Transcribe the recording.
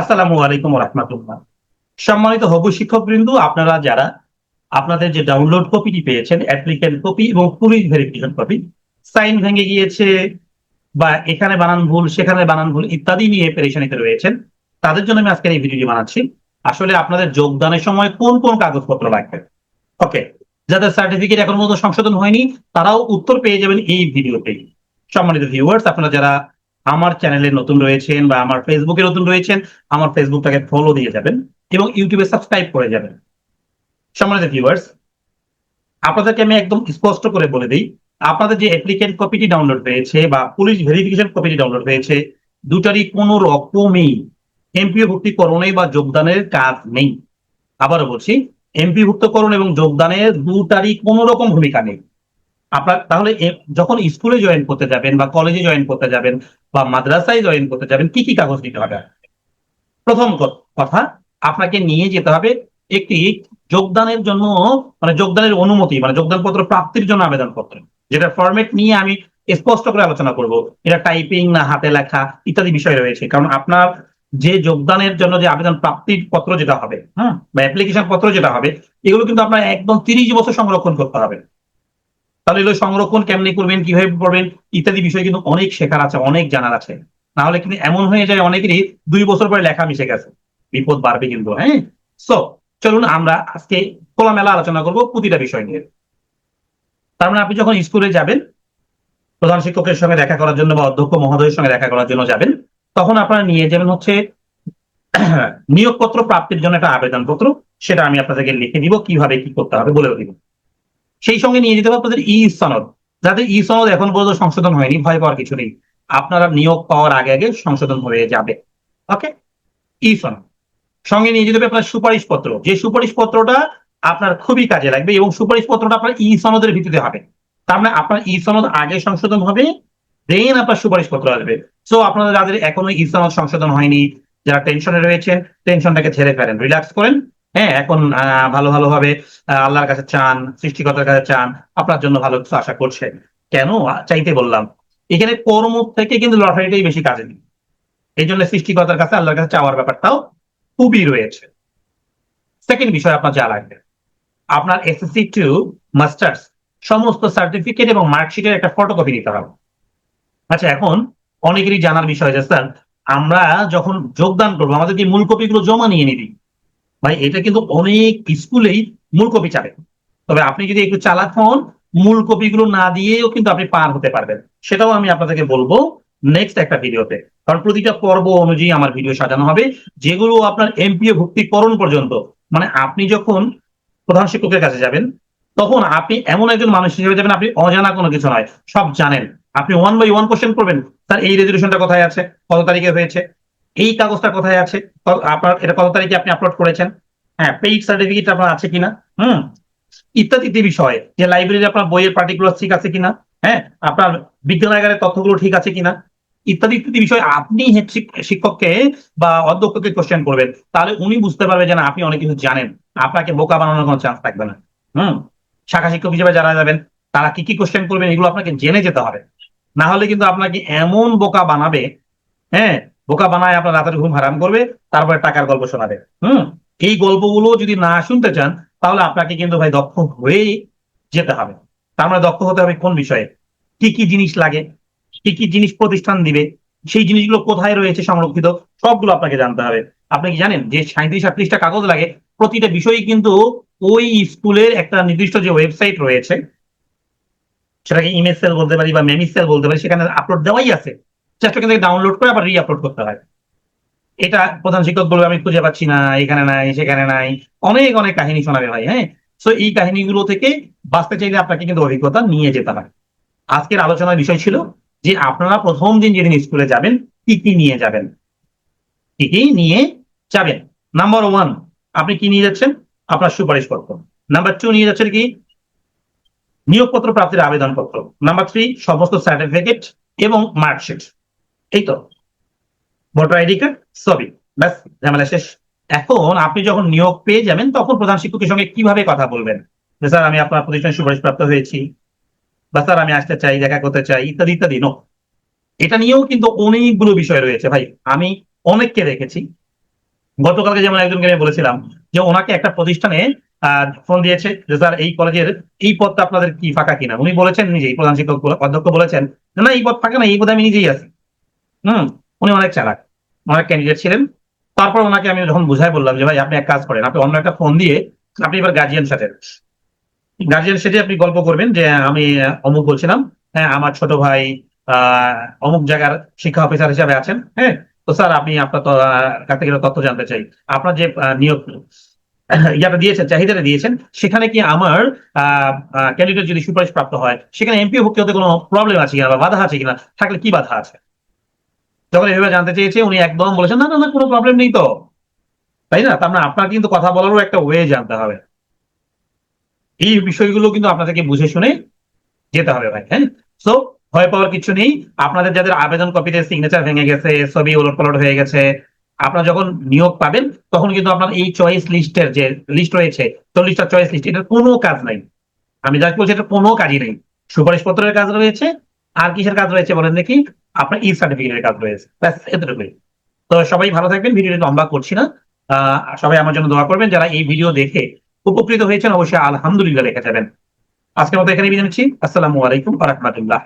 আসসালামু আলাইকুম রহমতুল্লাহ সম্মানিত হবু শিক্ষক বৃন্দ আপনারা যারা আপনাদের যে ডাউনলোড কপিটি পেয়েছেন অ্যাপ্লিকেন্ট কপি এবং পুলিশ ভেরিফিকেশন কপি সাইন ভেঙে গিয়েছে বা এখানে বানান ভুল, সেখানে বানান ভুল ইত্যাদি নিয়ে পেরেশানিতে রয়েছেন, তাদের জন্য আমি আজকের এই ভিডিওটি বানাচ্ছি। আসলে আপনাদের যোগদানের সময় কোন কোন কাগজপত্র লাগবে? ওকে যাদের সার্টিফিকেট এখন পর্যন্ত সংশোধন হয়নি, তারাও উত্তর পেয়ে যাবেন এই ভিডিওতেই সম্মানিত ভিউয়ার্স আপনারা যারা আমার চ্যানেলে নতুন রয়েছেন বা আমার ফেসবুকে নতুন রয়েছেন, আমার ফেসবুকটাকে ফলো দিয়ে যাবেন এবং ইউটিউবে সাবস্ক্রাইব করে যাবেন। সম্মানিত ভিউয়ার্স আপনাদেরকে আমি একদম স্পষ্ট করে বলে দিই, আপনাদের যে অ্যাপ্লিকেন্ট কপিটি ডাউনলোড হয়েছে বা পুলিশ ভেরিফিকেশন কপিটি ডাউনলোড হয়েছে, দুটারই কোনো রকমই এমপিও ভুক্তিকরণে বা যোগদানের কাজ নেই। আবারও বলছি এমপি ভুক্তকরণ এবং যোগদানের দুটারই কোনো রকম ভূমিকা নেই। আপনার, তাহলে যখন স্কুলে জয়েন করতে যাবেন বা কলেজে জয়েন করতে যাবেন বা মাদ্রাসায় জয়েন করতে যাবেন, কি কি কাগজ দিতে হবে? প্রথম কথা, আপনাকে নিয়ে যেতে হবে একটি যোগদানের জন্য মানে যোগদানের অনুমতি মানে যোগদান পত্র প্রাপ্তির জন্য আবেদন পত্র যেটা ফরম্যাট নিয়ে আমি স্পষ্ট করে আলোচনা করব। এটা টাইপিং না হাতে লেখা ইত্যাদি বিষয় রয়েছে, কারণ আপনার যে যোগদানের জন্য যে আবেদন প্রাপ্তির পত্র যেটা হবে হ্যাঁ বা অ্যাপ্লিকেশন পত্র যেটা হবে, এগুলো কিন্তু আপনার একদম তিরিশ বছর সংরক্ষণ করতে হবে। তাহলে এগুলো সংরক্ষণ কেমনি করবেন, কীভাবে করবেন, ইত্যাদি বিষয় কিন্তু অনেক শেখার আছে, অনেক জানার আছে। না হলে কিন্তু এমন হয়ে যায় অনেকেরই দুই বছর পরে লেখা মিশে গেছে। বিপদ বাড়বে কিন্তু হ্যাঁ? সো চলুন আমরা আজকে খোলামেলা আলোচনা করব প্রতিটা বিষয় নিয়ে। তার মানে আপনি যখন স্কুলে যাবেন, প্রধান শিক্ষকের সঙ্গে দেখা করার জন্য বা অধ্যক্ষ মহোদয়ের সঙ্গে দেখা করার জন্য যাবেন, তখন আপনারা নিয়ে যাবেন হচ্ছে নিয়োগপত্র প্রাপ্তির জন্য একটা আবেদনপত্র। সেটা আমি আপনাদেরকে লিখে দিব, কীভাবে কি করতে হবে বলেও দিব। সেই সঙ্গে নিয়ে যেতে হবে আপনাদের ই সনদ। যাদের ই সনদ এখন পর্যন্ত সংশোধন হয়নি, ভয় পাওয়ার কিছু নেই। আপনারা নিয়োগ পাওয়ার আগে আগে সংশোধন হয়ে যাবে। ওকে? ই সনদ। সঙ্গে নিয়ে যেতে হবে আপনার সুপারিশ পত্র যে সুপারিশ পত্রটা আপনার খুবই কাজে লাগবে এবং সুপারিশ পত্রটা আপনার ই সনদের ভিত্তিতে হবে। তার মানে আপনার ই সনদ আগে সংশোধন হবে, দেন আপনার সুপারিশ পত্র আসবে। সো আপনারা যাদের এখনও ই সনদ সংশোধন হয়নি, যারা টেনশনে রয়েছেন টেনশনটাকে ছেড়ে ফেলেন। রিল্যাক্স করেন। হ্যাঁ এখন ভালো ভালো ভাবে আহ, আল্লাহর কাছে চান সৃষ্টিকর্তার কাছে চান আপনার জন্য ভালো কিছু আশা করছেন। কেন? চাইতে বললাম। এখানে কর্ম থেকে কিন্তু লটারিটাই বেশি কাজে নেই এই জন্য সৃষ্টিকর্তার কাছে আল্লাহর কাছে চাওয়ার ব্যাপারটাও খুবই রয়েছে। সেকেন্ড বিষয় আপনার যা লাগবে। আপনার এসএসসি টু মাস্টার্স সমস্ত সার্টিফিকেট এবং মার্কশিটের একটা ফটোকপি নিতে হবে। আচ্ছা এখন অনেকেরই জানার বিষয় যে স্যার আমরা যখন যোগদান করব আমাদের কি মূল কপিগুলো জমা নিয়ে নিবি। ভাই এটা কিন্তু অনেক স্কুলেই মূল কপি চাবে। তবে আপনি যদি একটু চালাক হন মূল কপিগুলো না দিয়েও কিন্তু আপনি পার হতে পারবেন। সেটাও আমি আপনাদেরকে বলব নেক্সট একটা ভিডিওতে। কারণ প্রতিটা পর্ব অনুযায়ী আমার ভিডিও সাজানো হবে, যেগুলো আপনার এমপিও ভুক্তিকরণ পর্যন্ত। মানে আপনি যখন প্রধান শিক্ষকের কাছে যাবেন, তখন আপনি এমন একজন মানুষ হিসেবে যাবেন, আপনি অজানা কোনো কিছু নয়, সব জানেন। আপনি ওয়ান বাই ওয়ান কোশ্চেন করবেন স্যার এই রেজলিউশনটা কোথায় আছে, কত তারিখে হয়েছে এই কাগজটা কোথায় আছে? আপনার, এটা কত তারিখে আপনি আপলোড করেছেন? হ্যাঁ পেইড সার্টিফিকেট আপনার আছে কিনা? হুম, ইত্যাদি বিষয়। যে লাইব্রেরি আপনার বইয়ের পার্টিকুলার ঠিক আছে কিনা? হ্যাঁ আপনার বিজ্ঞানাগারের তথ্যগুলো ঠিক আছে কিনা? ইত্যাদি ইত্যাদি বিষয় আপনি শিক্ষককে বা অধ্যক্ষকে কোশ্চেন করবেন। তাহলে উনি বুঝতে পারবে যে না, আপনি অনেক কিছু জানেন। আপনাকে বোকা বানানোর কোনো চান্স থাকবে না। হুম, শাখা শিক্ষক হিসেবে যারা যাবেন, তারা কি কি কোশ্চেন করবেন, এগুলো আপনাকে জেনে যেতে হবে। না হলে কিন্তু আপনাকে এমন বোকা বানাবে হ্যাঁ বোকা বানায় আপনার রাতের ঘুম হারাম করবে, তারপরে টাকার গল্প শোনাবে। হুম? এই গল্পগুলো যদি না শুনতে চান, তাহলে আপনাকে কিন্তু ভাই দক্ষ হয়েই যেতে হবে। তার মানে দক্ষ হতে হবে কোন বিষয়ে? কি কি জিনিস লাগে? কি কি জিনিস প্রতিষ্ঠান দিবে? সেই জিনিসগুলো কোথায় রয়েছে সংরক্ষিত? সবগুলো আপনাকে জানতে হবে। আপনি কি জানেন যে সাঁত্রিশ আটত্রিশটা কাগজ লাগে? প্রতিটা বিষয়ই কিন্তু ওই স্কুলের একটা নির্দিষ্ট যে ওয়েবসাইট রয়েছে, সেটাকে ইমেজ সেল বলতে পারি বা মেমি সেল বলতে পারি, সেখানে আপলোড দেওয়াই আছে। ওখান থেকে ডাউনলোড করে আবার রি আপলোড করতে হয়। এটা প্রধান শিক্ষক বলবে, আমি খুঁজে পাচ্ছি না, এখানে নাই, সেখানে নাই। অনেক অনেক কাহিনী শোনাবে ভাই হ্যাঁ? সো এই কাহিনীগুলো থেকে বাঁচতে চাইলে আপনাকে কিন্তু অভিজ্ঞতা নিয়ে যেতে হয়। আজকের আলোচনার বিষয় ছিল যে আপনারা প্রথম দিন যেদিন স্কুলে যাবেন, কি কি নিয়ে যাবেন? কি কি নিয়ে যাবেন? নাম্বার ওয়ান আপনি কি নিয়ে যাচ্ছেন? আপনার সুপারিশপত্র নাম্বার টু নিয়ে যাচ্ছেন কি? নিয়োগপত্র প্রাপ্তির আবেদনপত্র। নাম্বার থ্রি সমস্ত সার্টিফিকেট এবং মার্কশিট এই তো। ভোটার আইডি কার্ড, সবই। ব্যাস, ঝামেলা শেষ। এখন আপনি যখন নিয়োগ পেয়ে যাবেন, তখন প্রধান শিক্ষকের সঙ্গে কীভাবে কথা বলবেন? স্যার, আমি আপনার প্রতিষ্ঠানে সুপারিশ প্রাপ্ত হয়েছি বা, স্যার, আমি আসতে চাই, দেখা করতে চাই, ইত্যাদি ইত্যাদি। নো এটা নিয়েও কিন্তু অনেকগুলো বিষয় রয়েছে। ভাই, আমি অনেককে দেখেছি। গতকালকে যেমন একজনকে আমি বলেছিলাম যে, ওনাকে একটা প্রতিষ্ঠানে ফোন দিয়েছে যে, স্যার, এই কলেজের, এই পদটা আপনাদের কি ফাঁকা কিনা? উনি বলেছেন নিজেই, প্রধান শিক্ষক অধ্যক্ষ বলেছেন না, এই পদ ফাঁকা না, এই পদে আমি নিজেই আছি। হুম, উনি অনেক চালাক, অনেক ক্যান্ডিডেট ছিলেন। তারপর ওনাকে আমি যখন বুঝাই বললাম যে, ভাই, আপনি এক কাজ করেন, আপনি অন্য একটা ফোন দিয়ে আপনি এবার গার্জিয়ান সাথে গার্জিয়ান সাথে আপনি গল্প করবেন যে, আমি, অমুক বলছিলাম হ্যাঁ আমার ছোট ভাই অমুক জায়গার শিক্ষা অফিসার হিসাবে আছেন হ্যাঁ তো স্যার, আপনি আপনার কাছ থেকে তথ্য জানতে চাই। আপনার যে নিয়োগ ইয়াটা দিয়েছেন, চাহিদাটা দিয়েছেন, সেখানে কি আমার ক্যান্ডিডেট যদি সুপারিশ প্রাপ্ত হয়, সেখানে এমপি ভুক্তি হতে কোনো প্রবলেম আছে কিনা বা বাধা আছে কিনা, থাকলে কি বাধা আছে? যখন এভাবে জানতে চেয়েছে, উনি একদম বলেছেন, না না কোনো প্রবলেম নেই তো। তাই না? তার মানে আপনার কিন্তু কথা বলারও একটা ওয়ে জানতে হবে। এই বিষয়গুলো কিন্তু আপনাদেরকে বুঝে শুনে যেতে হবে ভাই হ্যাঁ? সো ভয় পাওয়ার কিছু নেই। আপনাদের যাদের আবেদন কপিতে সিগনেচার ভেঙে গেছে ছবি ওলট পালট হয়ে গেছে, আপনারা যখন নিয়োগ পাবেন, তখন কিন্তু আপনার এই চয়েস লিস্টের যে লিস্ট রয়েছে চল্লিশটা চয়েস লিস্ট এটার কোনো কাজ নাই। আমি যা বলছি এটা কোনো কাজই নেই। সুপারিশ পত্রের কাজ রয়েছে আর কিসের কাজ রয়েছে বলেন দেখি? আপনার ই সার্টিফিকেটের কাজ রয়েছে। ব্যাস, এতটুকুই। তো সবাই ভালো থাকবেন ভিডিওটি লম্বা করছি না। সবাই আমার জন্য দোয়া করবেন। যারা এই ভিডিও দেখে উপকৃত হয়েছেন, অবশ্যই আলহামদুলিল্লাহ লেখা যাবেন। আজকের মতো এখানে বিদায় নিচ্ছি। আসসালামু আলাইকুম রহমতুল্লাহ।